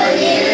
Hallelujah.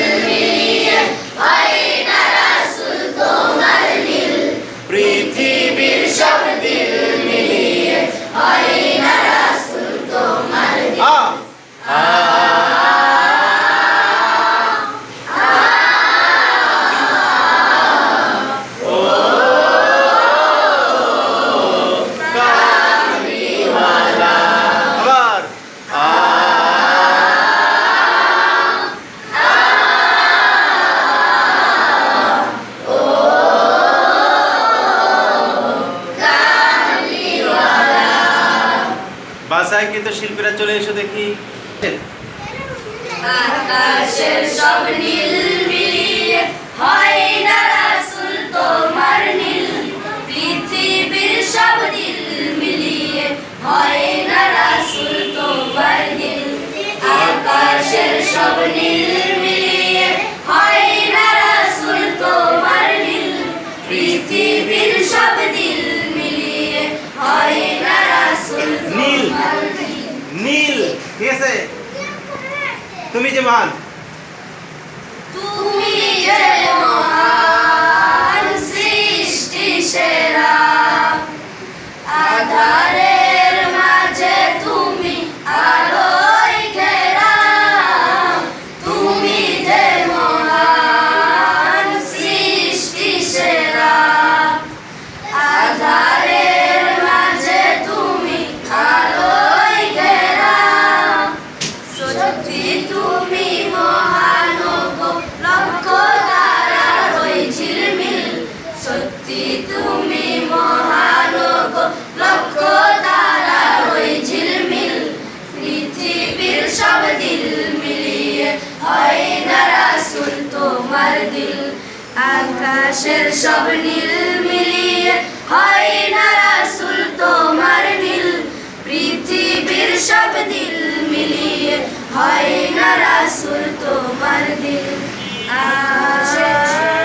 বাসায় কিন্তু শিল্পীরা চলে এসে দেখি। আকাশের সব নীল আছে? তুমি যে মহান দিল আকাশের সব নীল মিলিয়ে হয় না রাসুল তোমার নীল। পৃথিবীর সব দিল মিলিয়ে হয় না রাসুল তোমার দিল আকাশের